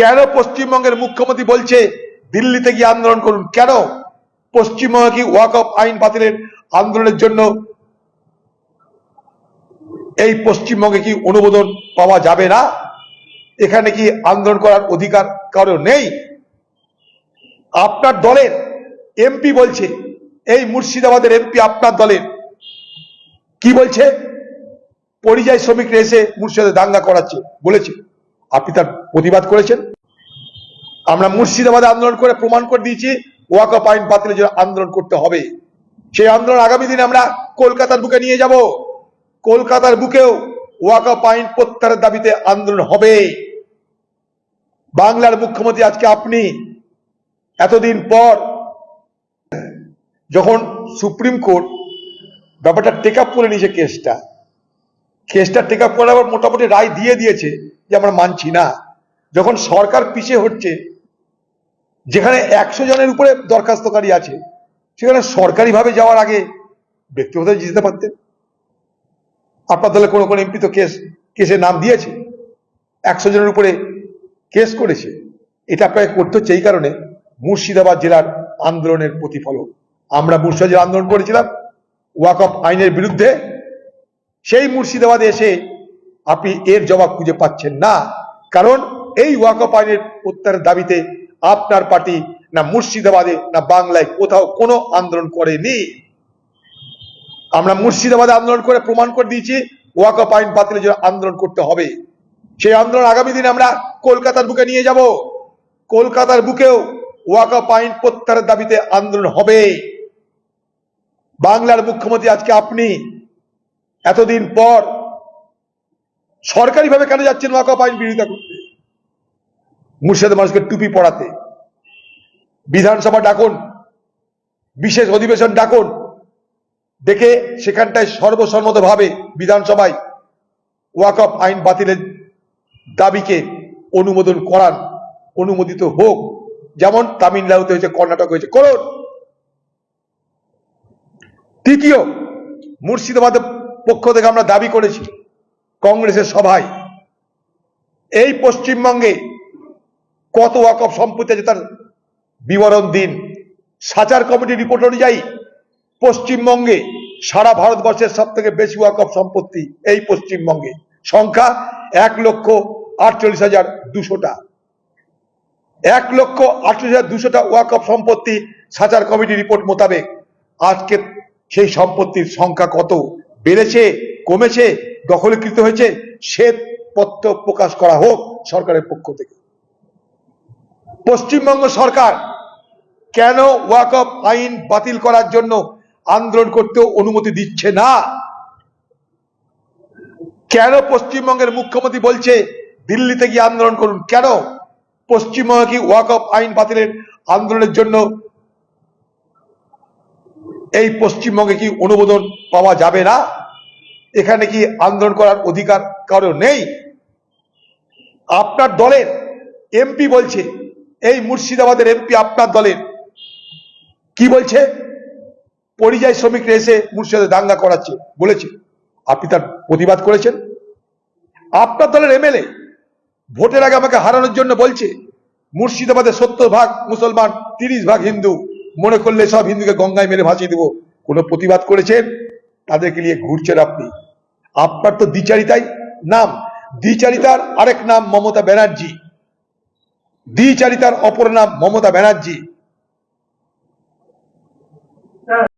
কেন পশ্চিমবঙ্গের মুখ্যমন্ত্রী বলছে দিল্লিতে গিয়ে আন্দোলন করুন? কেন? পশ্চিমবঙ্গে কি ওয়াক অফ আইন বাতিলের আন্দোলনের জন্য এই পশ্চিমবঙ্গে কি অনুমোদন পাওয়া যাবে না? এখানে কি আন্দোলন করার অধিকার কারও নেই? আপনার দলের এমপি বলছে, এই মুর্শিদাবাদের এমপি আপনার দলের। কি বলছে? পরিযায়ী শ্রমিকরা এসে মুর্শিদাবাদে দাঙ্গা করাচ্ছে, বলেছে। আপনি তার প্রতিবাদ করেছেন? আমরা মুর্শিদাবাদে আন্দোলন করে প্রমাণ করে দিয়েছি ওয়াক অফ আইন বাতিলের জন্য আন্দোলন করতে হবে। সেই আন্দোলন আগামী দিনে আমরা কলকাতার বুকে নিয়ে যাব। কলকাতার বুকেও ওয়াক অফ আইন প্রত্যাহারের দাবিতে আন্দোলন হবে। বাংলার মুখ্যমন্ত্রী আজকে আপনি এতদিন পর যখন সুপ্রিম কোর্ট ব্যাপারটা টেক আপ করে নিয়েছে কেসটা কেসটা টেক আপ করে আবার মোটামুটি রায় দিয়ে দিয়েছে যে আমরা মানছি না। যখন সরকার পিছিয়ে হচ্ছে, যেখানে একশো জনের উপরে দরখাস্তকারী আছে, সেখানে সরকারিভাবে যাওয়ার আগে ব্যক্তিগত যেতে পারতেন। আপনার দলে কোনো কোনো এমপি তো কেস কেসে নাম দিয়েছে, একশো জনের উপরে কেস করেছে। এটা আপনাকে করতে হচ্ছে এই কারণে মুর্শিদাবাদ জেলার আন্দোলনের প্রতিফলন আমরা মুর্শিদাবাদ আন্দোলন করেছিলাম, ওয়াক অফ আইনের বিরুদ্ধে সেই মুর্শিদাবাদে এসে আপনি এর জবাব খুঁজে পাচ্ছেন না। কারণ এই ওয়াক অফ আইনের প্রত্যাহারের দাবিতে আপনার পার্টি না মুর্শিদাবাদে না বাংলায় কোথাও কোনো আন্দোলন করেনি। আমরা মুর্শিদাবাদে আন্দোলন করে প্রমাণ করে দিয়েছি ওয়াক অফ আইন বাতিলের জন্য আন্দোলন করতে হবে। সেই আন্দোলন আগামী দিনে আমরা কলকাতার বুকে নিয়ে যাব। কলকাতার বুকেও ওয়াক অফ আইন প্রত্যাহারের দাবিতে আন্দোলন হবে। বাংলার মুখ্যমন্ত্রী আজকে আপনি এতদিন পর সরকারিভাবে কেন যাচ্ছেন ওয়াক অফ আইন বিরোধিতা করতে? মুর্শিদাবাদ মানুষকে টুপি পড়াতে বিধানসভা ডাকুন, বিশেষ অধিবেশন ডাকুন ডেকে সেখানটায় সর্বসম্মতভাবে বিধানসভায় ওয়াক অফ আইন বাতিলের দাবিকে অনুমোদন করান অনুমোদিত হোক। যেমন তামিলনাড়ুতে হয়েছে, কর্ণাটক হয়েছে। করুন। তৃতীয় মুর্শিদাবাদের পক্ষ থেকে আমরা দাবি করেছি, কংগ্রেসের সভায়। এই পশ্চিমবঙ্গে কত ওয়াকফ সম্পত্তি আছে তার বিবরণ দিন। সাচার কমিটির রিপোর্ট অনুযায়ী পশ্চিমবঙ্গে সারা ভারতবর্ষের সব থেকে বেশি ওয়াকফ সম্পত্তি এই পশ্চিমবঙ্গে। সংখ্যা এক লক্ষ আটচল্লিশ হাজার দুশোটা। এক লক্ষ আটচল্লিশ হাজার দুশোটা ওয়াকফ সম্পত্তি সাচার কমিটি রিপোর্ট মোতাবেক আজকে সেই সম্পত্তির সংখ্যা কত? বেড়েছে, কমেছে, দখলীকৃত হয়েছে শ্বেত পত্র প্রকাশ করা হোক সরকারের পক্ষ থেকে। পশ্চিমবঙ্গ সরকার কেন ওয়াক অফ আইন বাতিল করার জন্য আন্দোলন করতেও অনুমতি দিচ্ছে না? কেন পশ্চিমবঙ্গের মুখ্যমন্ত্রী বলছে দিল্লিতে গিয়ে আন্দোলন করুন? কেন? পশ্চিমবঙ্গে কি ওয়াক অফ আইন বাতিলের আন্দোলনের জন্য এই পশ্চিমবঙ্গে কি অনুমোদন পাওয়া যাবে না? এখানে কি আন্দোলন করার অধিকার কারও নেই? আপনার দলের এমপি বলছে, এই মুর্শিদাবাদের এমপি আপনার দলের। কি বলছে? পরিযায়ী শ্রমিকরা এসে মুর্শিদাবাদে দাঙ্গা করাচ্ছে বলেছে। আপনি তার প্রতিবাদ করেছেন। আপনার দলের এমএলএ ভোটের আগে আমাকে হারানোর জন্য বলছে, মুর্শিদাবাদে সত্তর ভাগ মুসলমান, তিরিশ ভাগ হিন্দু। মনে করলে সব হিন্দুকে গঙ্গায় মেরে ভাসিয়ে দেবো। কোনো প্রতিবাদ করেছেন? তাদেরকে নিয়ে ঘুরছেন আপনি। আপনার তো দ্বিচারিতাই নাম। দ্বিচারিতার আরেক নাম মমতা ব্যানার্জি। দ্বিচারিতার অপর নাম মমতা ব্যানার্জি।